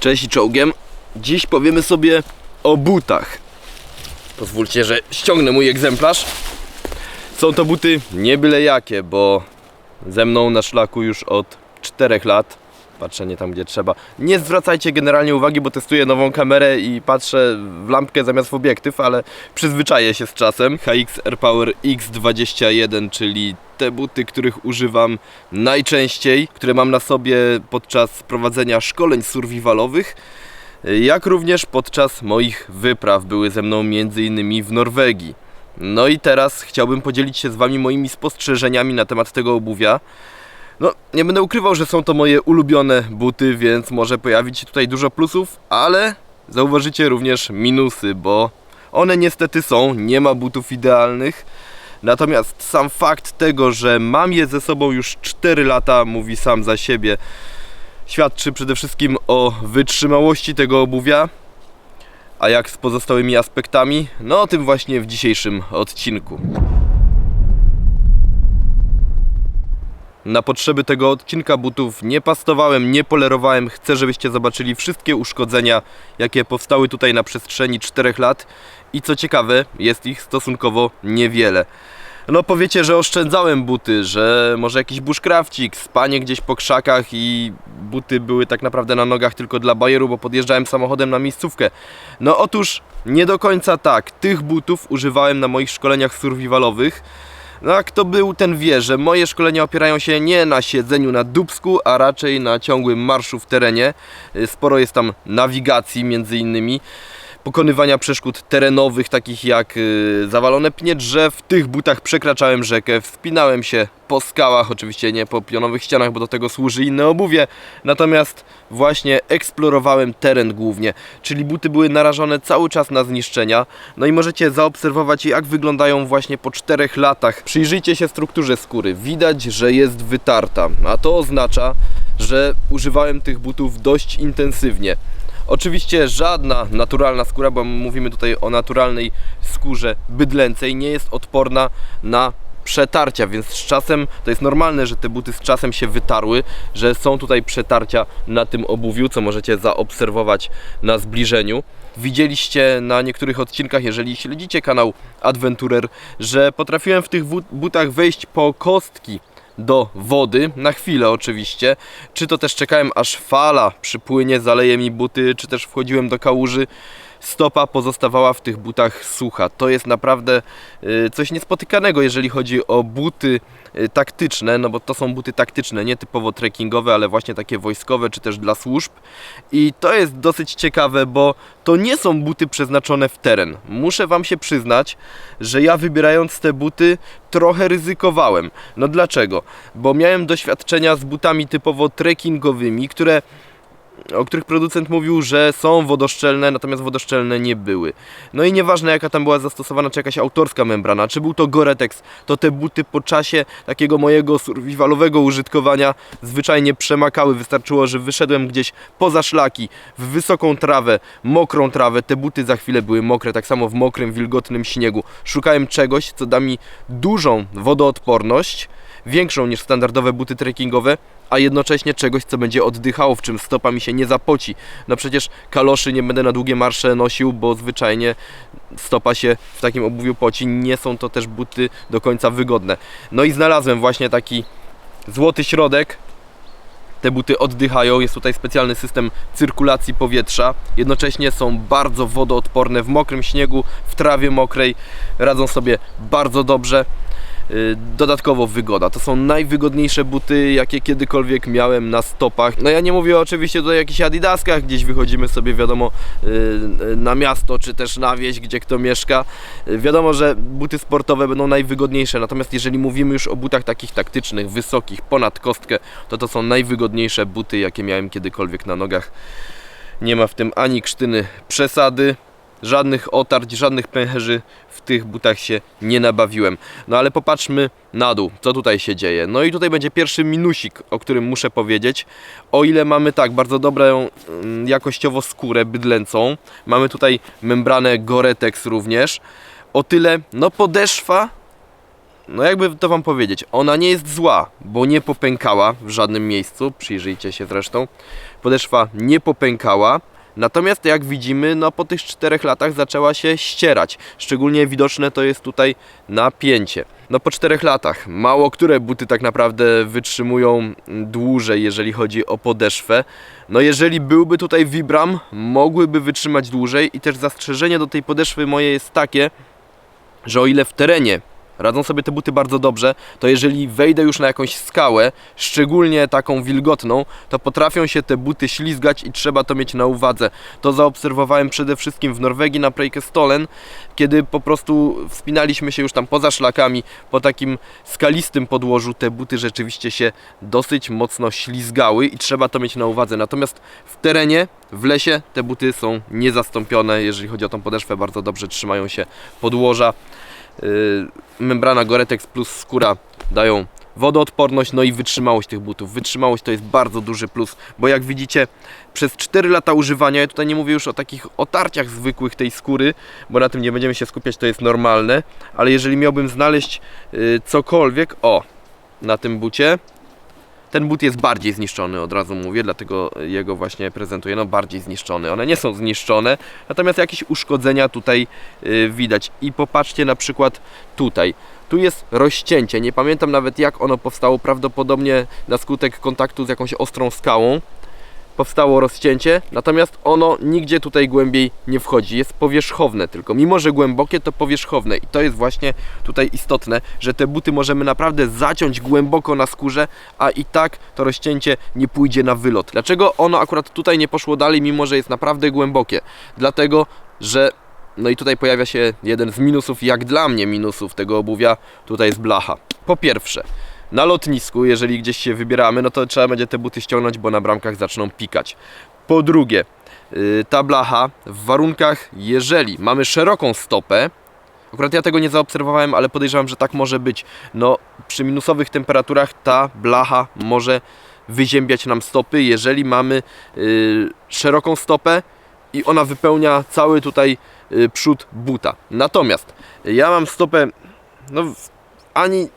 Cześć i czołgiem. Dziś powiemy sobie o butach. Pozwólcie, że ściągnę mój egzemplarz. Są to buty nie byle jakie, bo ze mną na szlaku już od 4 lat. Patrzę nie tam, gdzie trzeba. Nie zwracajcie generalnie uwagi, bo testuję nową kamerę i patrzę w lampkę zamiast w obiektyw, ale przyzwyczaję się z czasem. HX AirPower X21, czyli te buty, których używam najczęściej, które mam na sobie podczas prowadzenia szkoleń survivalowych, jak również podczas moich wypraw. Były ze mną m.in. w Norwegii. No i teraz chciałbym podzielić się z Wami moimi spostrzeżeniami na temat tego obuwia. No, nie będę ukrywał, że są to moje ulubione buty, więc może pojawić się tutaj dużo plusów, ale zauważycie również minusy, bo one niestety są, nie ma butów idealnych. Natomiast sam fakt tego, że mam je ze sobą już 4 lata, mówi sam za siebie. Świadczy przede wszystkim o wytrzymałości tego obuwia. A jak z pozostałymi aspektami? No o tym właśnie w dzisiejszym odcinku. Na potrzeby tego odcinka butów nie pastowałem, nie polerowałem. Chcę, żebyście zobaczyli wszystkie uszkodzenia, jakie powstały tutaj na przestrzeni 4 lat. I co ciekawe, jest ich stosunkowo niewiele. No powiecie, że oszczędzałem buty, że może jakiś bushcrafcik, spanie gdzieś po krzakach i buty były tak naprawdę na nogach tylko dla bajeru, bo podjeżdżałem samochodem na miejscówkę. No otóż nie do końca tak. Tych butów używałem na moich szkoleniach survivalowych. No a kto był, ten wie, że moje szkolenia opierają się nie na siedzeniu na dubsku, a raczej na ciągłym marszu w terenie. Y, Sporo jest tam nawigacji między innymi, pokonywania przeszkód terenowych, takich jak y, zawalone pnie drzew. W tych butach przekraczałem rzekę, wspinałem się po skałach, oczywiście nie po pionowych ścianach, bo do tego służy inne obuwie. Natomiast właśnie eksplorowałem teren głównie, czyli buty były narażone cały czas na zniszczenia. No i możecie zaobserwować jak wyglądają właśnie po 4 latach. Przyjrzyjcie się strukturze skóry. Widać, że jest wytarta, a to oznacza, że używałem tych butów dość intensywnie. Oczywiście żadna naturalna skóra, bo mówimy tutaj o naturalnej skórze bydlęcej, nie jest odporna na przetarcia, więc z czasem to jest normalne, że te buty z czasem się wytarły, że są tutaj przetarcia na tym obuwiu, co możecie zaobserwować na zbliżeniu. Widzieliście na niektórych odcinkach, jeżeli śledzicie kanał Adventurer, że potrafiłem w tych butach wejść po kostki do wody, na chwilę oczywiście. Czy to też czekałem aż fala przypłynie, zaleje mi buty, czy też wchodziłem do kałuży. Stopa pozostawała w tych butach sucha. To jest naprawdę y, coś niespotykanego, jeżeli chodzi o buty y, taktyczne, no bo to są buty taktyczne, nie typowo trekkingowe, ale właśnie takie wojskowe, czy też dla służb. I to jest dosyć ciekawe, bo to nie są buty przeznaczone w teren. Muszę Wam się przyznać, że ja wybierając te buty trochę ryzykowałem. No dlaczego? Bo miałem doświadczenia z butami typowo trekkingowymi, które o których producent mówił, że są wodoszczelne, natomiast wodoszczelne nie były. No i nieważne jaka tam była zastosowana, czy jakaś autorska membrana, czy był to Gore-Tex, to te buty po czasie takiego mojego survivalowego użytkowania zwyczajnie przemakały. Wystarczyło, że wyszedłem gdzieś poza szlaki, w wysoką trawę, mokrą trawę, te buty za chwilę były mokre, tak samo w mokrym, wilgotnym śniegu. Szukałem czegoś, co da mi dużą wodoodporność, większą niż standardowe buty trekkingowe, a jednocześnie czegoś, co będzie oddychało, w czym stopa mi się nie zapoci. No przecież kaloszy nie będę na długie marsze nosił, bo zwyczajnie stopa się w takim obuwiu poci. Nie są to też buty do końca wygodne. No i znalazłem właśnie taki złoty środek. Te buty oddychają, jest tutaj specjalny system cyrkulacji powietrza. Jednocześnie są bardzo wodoodporne w mokrym śniegu, w trawie mokrej. Radzą sobie bardzo dobrze. Y, Dodatkowo wygoda. To są najwygodniejsze buty, jakie kiedykolwiek miałem na stopach. No ja nie mówię oczywiście tutaj o jakichś adidaskach, gdzieś wychodzimy sobie wiadomo y, y, na miasto, czy też na wieś, gdzie kto mieszka. Wiadomo, że buty sportowe będą najwygodniejsze, natomiast jeżeli mówimy już o butach takich taktycznych, wysokich, ponad kostkę, to to są najwygodniejsze buty, jakie miałem kiedykolwiek na nogach. Nie ma w tym ani krztyny przesady, żadnych otarć, żadnych pęcherzy w tych butach się nie nabawiłem. No ale popatrzmy na dół, co tutaj się dzieje. No i tutaj będzie pierwszy minusik, o którym muszę powiedzieć. O ile mamy tak bardzo dobrą mm, jakościowo skórę bydlęcą, mamy tutaj membranę Gore-Tex również, o tyle no podeszwa no jakby to wam powiedzieć, ona nie jest zła, bo nie popękała w żadnym miejscu, przyjrzyjcie się zresztą. Podeszwa nie popękała, natomiast jak widzimy, no po tych czterech latach zaczęła się ścierać. Szczególnie widoczne to jest tutaj napięcie. No po czterech latach, mało które buty tak naprawdę wytrzymują dłużej, jeżeli chodzi o podeszwę. No jeżeli byłby tutaj Vibram, mogłyby wytrzymać dłużej i też zastrzeżenie do tej podeszwy moje jest takie, że o ile w terenie radzą sobie te buty bardzo dobrze, to jeżeli wejdę już na jakąś skałę, szczególnie taką wilgotną, to potrafią się te buty ślizgać i trzeba to mieć na uwadze. To zaobserwowałem przede wszystkim w Norwegii na Preikestolen, kiedy po prostu wspinaliśmy się już tam poza szlakami, po takim skalistym podłożu, te buty rzeczywiście się dosyć mocno ślizgały i trzeba to mieć na uwadze. Natomiast w terenie, w lesie te buty są niezastąpione, jeżeli chodzi o tą podeszwę, bardzo dobrze trzymają się podłoża. Yy, membrana Goretex plus skóra dają wodoodporność, no i wytrzymałość tych butów. Wytrzymałość to jest bardzo duży plus, bo jak widzicie, przez 4 lata używania, ja tutaj nie mówię już o takich otarciach zwykłych tej skóry, bo na tym nie będziemy się skupiać, to jest normalne, ale jeżeli miałbym znaleźć yy, cokolwiek, o, na tym bucie, ten but jest bardziej zniszczony, od razu mówię, dlatego jego właśnie prezentuję, no bardziej zniszczony. One nie są zniszczone, natomiast jakieś uszkodzenia tutaj y, widać. I popatrzcie na przykład tutaj. Tu jest rozcięcie, nie pamiętam nawet jak ono powstało, prawdopodobnie na skutek kontaktu z jakąś ostrą skałą powstało rozcięcie, natomiast ono nigdzie tutaj głębiej nie wchodzi, jest powierzchowne tylko. Mimo, że głębokie, to powierzchowne i to jest właśnie tutaj istotne, że te buty możemy naprawdę zaciąć głęboko na skórze, a i tak to rozcięcie nie pójdzie na wylot. Dlaczego ono akurat tutaj nie poszło dalej, mimo że jest naprawdę głębokie? Dlatego, że no i tutaj pojawia się jeden z minusów, jak dla mnie minusów tego obuwia, tutaj jest blacha. Po pierwsze, na lotnisku, jeżeli gdzieś się wybieramy, no to trzeba będzie te buty ściągnąć, bo na bramkach zaczną pikać. Po drugie, yy, ta blacha w warunkach, jeżeli mamy szeroką stopę, akurat ja tego nie zaobserwowałem, ale podejrzewam, że tak może być. No, przy minusowych temperaturach ta blacha może wyziębiać nam stopy, jeżeli mamy yy, szeroką stopę i ona wypełnia cały tutaj yy, przód buta. Natomiast ja mam stopę no, ani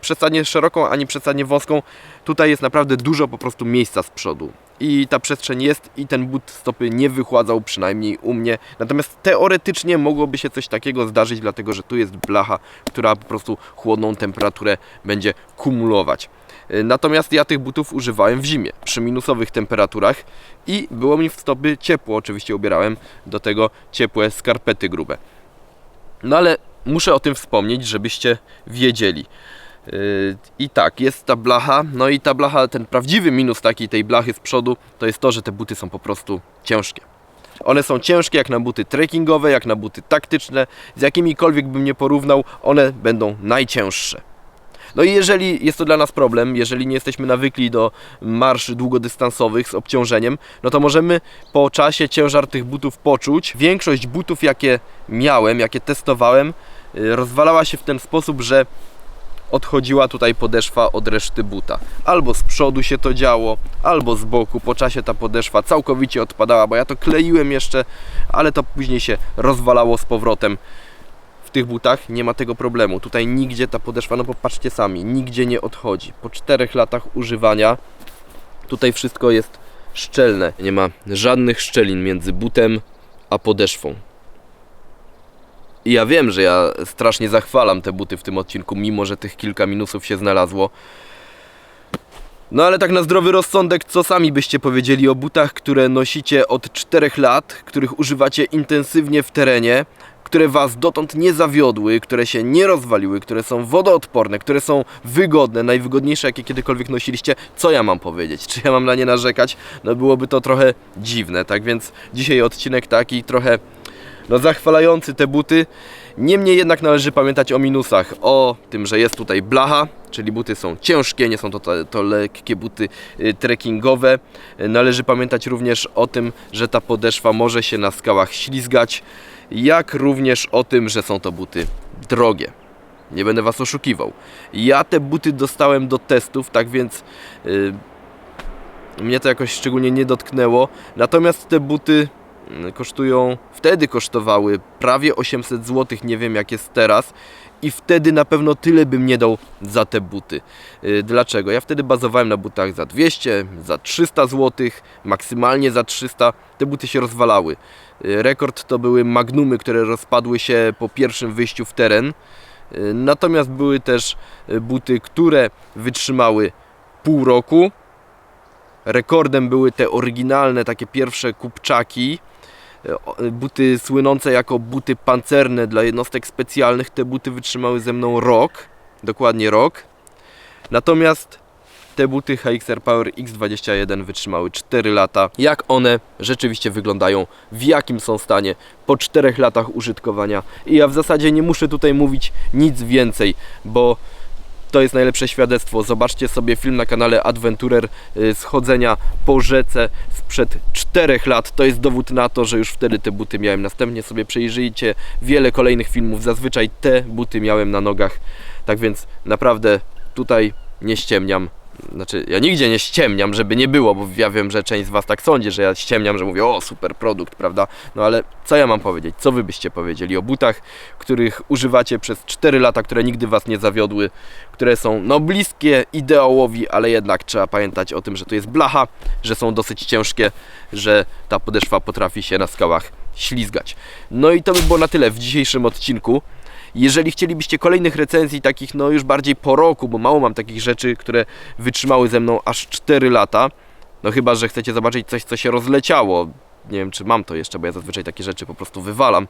przesadnie szeroką, ani przesadnie wąską. Tutaj jest naprawdę dużo po prostu miejsca z przodu. I ta przestrzeń jest i ten but stopy nie wychładzał, przynajmniej u mnie. Natomiast teoretycznie mogłoby się coś takiego zdarzyć, dlatego że tu jest blacha, która po prostu chłodną temperaturę będzie kumulować. Y, Natomiast ja tych butów używałem w zimie, przy minusowych temperaturach i było mi w stopy ciepło. Oczywiście ubierałem do tego ciepłe skarpety grube. No ale muszę o tym wspomnieć, żebyście wiedzieli. Yy, I tak, jest ta blacha, no i ta blacha, ten prawdziwy minus takiej tej blachy z przodu, to jest to, że te buty są po prostu ciężkie. One są ciężkie jak na buty trekkingowe, jak na buty taktyczne, z jakimikolwiek bym nie porównał, one będą najcięższe. No i jeżeli jest to dla nas problem, jeżeli nie jesteśmy nawykli do marszy długodystansowych z obciążeniem, no to możemy po czasie ciężar tych butów poczuć. Większość butów, jakie miałem, jakie testowałem, y, rozwalała się w ten sposób, że odchodziła tutaj podeszwa od reszty buta. Albo z przodu się to działo, albo z boku. Po czasie ta podeszwa całkowicie odpadała, bo ja to kleiłem jeszcze, ale to później się rozwalało z powrotem tych butach nie ma tego problemu. Tutaj nigdzie ta podeszwa, no popatrzcie sami, nigdzie nie odchodzi. Po czterech latach używania tutaj wszystko jest szczelne. Nie ma żadnych szczelin między butem a podeszwą. I ja wiem, że ja strasznie zachwalam te buty w tym odcinku, mimo że tych kilka minusów się znalazło. No ale tak na zdrowy rozsądek, co sami byście powiedzieli o butach, które nosicie od 4 lat, których używacie intensywnie w terenie, które Was dotąd nie zawiodły, które się nie rozwaliły, które są wodoodporne, które są wygodne, najwygodniejsze jakie kiedykolwiek nosiliście, co ja mam powiedzieć? Czy ja mam na nie narzekać? No byłoby to trochę dziwne, tak więc dzisiaj odcinek taki trochę no zachwalający te buty. Niemniej jednak należy pamiętać o minusach, o tym, że jest tutaj blacha, czyli buty są ciężkie, nie są to, to, to lekkie buty y, trekkingowe. Y, Należy pamiętać również o tym, że ta podeszwa może się na skałach ślizgać, jak również o tym, że są to buty drogie. Nie będę Was oszukiwał. Ja te buty dostałem do testów, tak więc y, mnie to jakoś szczególnie nie dotknęło. Natomiast te buty kosztują, wtedy kosztowały prawie 800 zł, nie wiem jak jest teraz. I wtedy na pewno tyle bym nie dał za te buty. Y, Dlaczego? Ja wtedy bazowałem na butach za 200, za 300 zł, maksymalnie za 300. Te buty się rozwalały. Y, Rekord to były magnumy, które rozpadły się po pierwszym wyjściu w teren. Y, Natomiast były też buty, które wytrzymały pół roku. Rekordem były te oryginalne, takie pierwsze kupczaki. Buty słynące jako buty pancerne dla jednostek specjalnych. Te buty wytrzymały ze mną rok, dokładnie rok. Natomiast te buty HXR Power X21 wytrzymały 4 lata. Jak one rzeczywiście wyglądają, w jakim są stanie po 4 latach użytkowania. I ja w zasadzie nie muszę tutaj mówić nic więcej, bo to jest najlepsze świadectwo. Zobaczcie sobie film na kanale Adventurer y, z chodzenia po rzece sprzed 4 lat. To jest dowód na to, że już wtedy te buty miałem. Następnie sobie przejrzyjcie wiele kolejnych filmów. Zazwyczaj te buty miałem na nogach. Tak więc naprawdę tutaj nie ściemniam. Znaczy, ja nigdzie nie ściemniam, żeby nie było, bo ja wiem, że część z Was tak sądzi, że ja ściemniam, że mówię, o super produkt, prawda? No ale co ja mam powiedzieć? Co Wy byście powiedzieli o butach, których używacie przez 4 lata, które nigdy Was nie zawiodły, które są no bliskie ideałowi, ale jednak trzeba pamiętać o tym, że to jest blacha, że są dosyć ciężkie, że ta podeszwa potrafi się na skałach ślizgać. No i to by było na tyle w dzisiejszym odcinku. Jeżeli chcielibyście kolejnych recenzji, takich no już bardziej po roku, bo mało mam takich rzeczy, które wytrzymały ze mną aż 4 lata, no chyba, że chcecie zobaczyć coś, co się rozleciało. Nie wiem, czy mam to jeszcze, bo ja zazwyczaj takie rzeczy po prostu wywalam.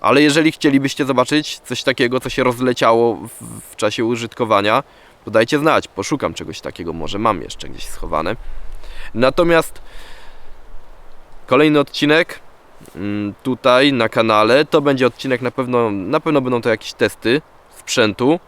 Ale jeżeli chcielibyście zobaczyć coś takiego, co się rozleciało w, w czasie użytkowania, to dajcie znać, poszukam czegoś takiego, może mam jeszcze gdzieś schowane. Natomiast kolejny odcinek tutaj na kanale, to będzie odcinek na pewno, na pewno będą to jakieś testy sprzętu,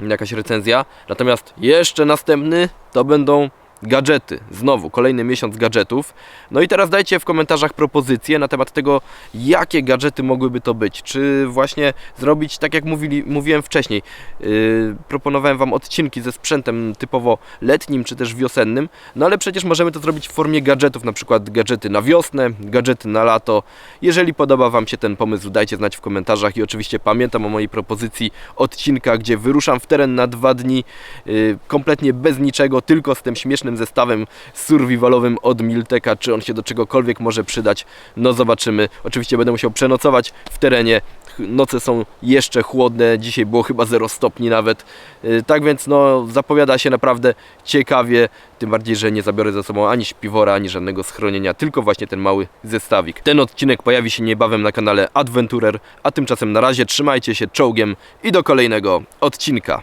jakaś recenzja. Natomiast jeszcze następny to będą gadżety. Znowu kolejny miesiąc gadżetów. No i teraz dajcie w komentarzach propozycje na temat tego, jakie gadżety mogłyby to być. Czy właśnie zrobić tak jak mówili, mówiłem wcześniej. Yy, proponowałem Wam odcinki ze sprzętem typowo letnim czy też wiosennym. No ale przecież możemy to zrobić w formie gadżetów, na przykład gadżety na wiosnę, gadżety na lato. Jeżeli podoba Wam się ten pomysł, dajcie znać w komentarzach i oczywiście pamiętam o mojej propozycji odcinka, gdzie wyruszam w teren na dwa dni yy, kompletnie bez niczego, tylko z tym śmiesznym zestawem survivalowym od Milteka, czy on się do czegokolwiek może przydać. No zobaczymy. Oczywiście będę musiał przenocować w terenie. Noce są jeszcze chłodne, dzisiaj było chyba 0 stopni nawet. Yy, Tak więc no zapowiada się naprawdę ciekawie, tym bardziej, że nie zabiorę ze sobą ani śpiwora, ani żadnego schronienia, tylko właśnie ten mały zestawik. Ten odcinek pojawi się niebawem na kanale Adventurer, a tymczasem na razie trzymajcie się czołgiem i do kolejnego odcinka.